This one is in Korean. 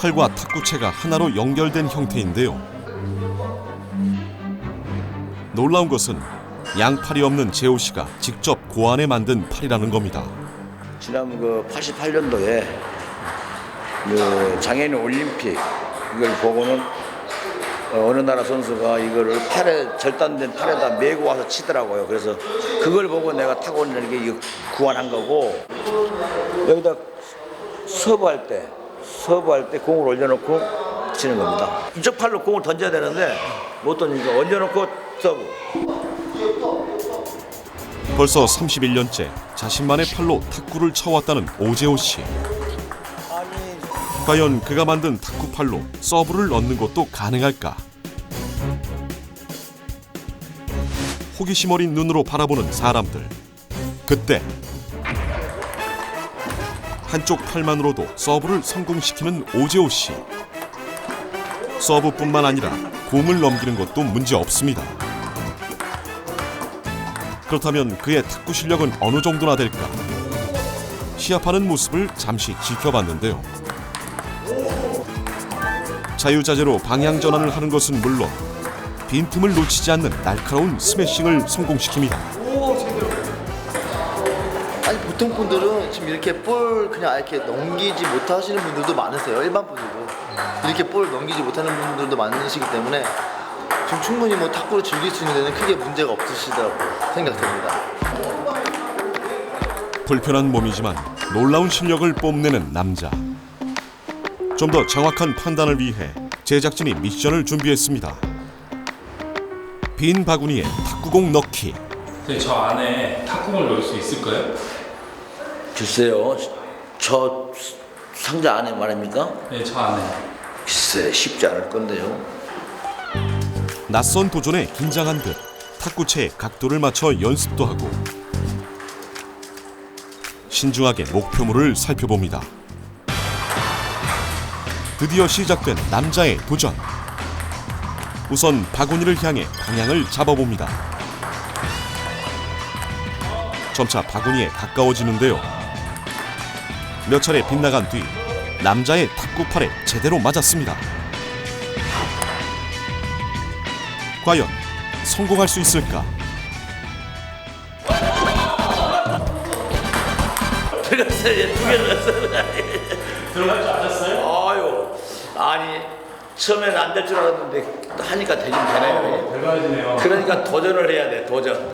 팔과 탁구채가 하나로 연결된 형태인데요. 놀라운 것은 양팔이 없는 재호 씨가 직접 고안해 만든 팔이라는 겁니다. 지난 그 88년도에 그 장애인 올림픽 이걸 보고는 어, 어느 나라 선수가 이거를 팔에 절단된 팔에다 메고 와서 치더라고요. 그래서 그걸 보고 내가 타고난 게 구안한 거고 여기다 서브할 때 서브할 때 공을 올려놓고 치는 겁니다. 이쪽 팔로 공을 던져야 되는데 못 던지니까 얹어놓고 서브. 벌써 31년째 자신만의 팔로 탁구를 쳐왔다는 오재호 씨. 과연 그가 만든 탁구 팔로 서브를 넣는 것도 가능할까? 호기심 어린 눈으로 바라보는 사람들. 그때 한쪽 팔만으로도 서브를 성공시키는 오재호 씨. 서브뿐만 아니라 공을 넘기는 것도 문제 없습니다. 그렇다면 그의 탁구 실력은 어느 정도나 될까? 시합하는 모습을 잠시 지켜봤는데요. 자유자재로 방향 전환을 하는 것은 물론 빈틈을 놓치지 않는 날카로운 스매싱을 성공시킵니다. 보통 분들은 지금 이렇게 볼 그냥 이렇게 넘기지 못하시는 분들도 많으세요 일반 분들도 이렇게 볼 넘기지 못하는 분들도 많으시기 때문에 지금 충분히 뭐 탁구를 즐길 수 있는 데는 크게 문제가 없으시다고 생각됩니다. 불편한 몸이지만 놀라운 실력을 뽐내는 남자. 좀 더 정확한 판단을 위해 제작진이 미션을 준비했습니다. 빈 바구니에 탁구공 넣기. 네, 저 안에 탁구공을 넣을 수 있을까요? 글쎄요, 저 상자 안에 말입니까? 네, 저 안에. 글쎄 쉽지 않을 건데요. 낯선 도전에 긴장한 듯 탁구채의 각도를 맞춰 연습도 하고 신중하게 목표물을 살펴봅니다. 드디어 시작된 남자의 도전. 우선 바구니를 향해 방향을 잡아봅니다. 점차 바구니에 가까워지는데요. 몇 차례 빗나간 뒤 남자의 탁구팔에 제대로 맞았습니다. 과연 성공할 수 있을까? 들어갔어요, 두 개를 넣었어요. 들어갈 줄 아셨어요? 아유, 아니 처음에는 안 될 줄 알았는데 하니까 되긴 되네요. 대박이네요. 그러니까 도전을 해야 돼, 도전.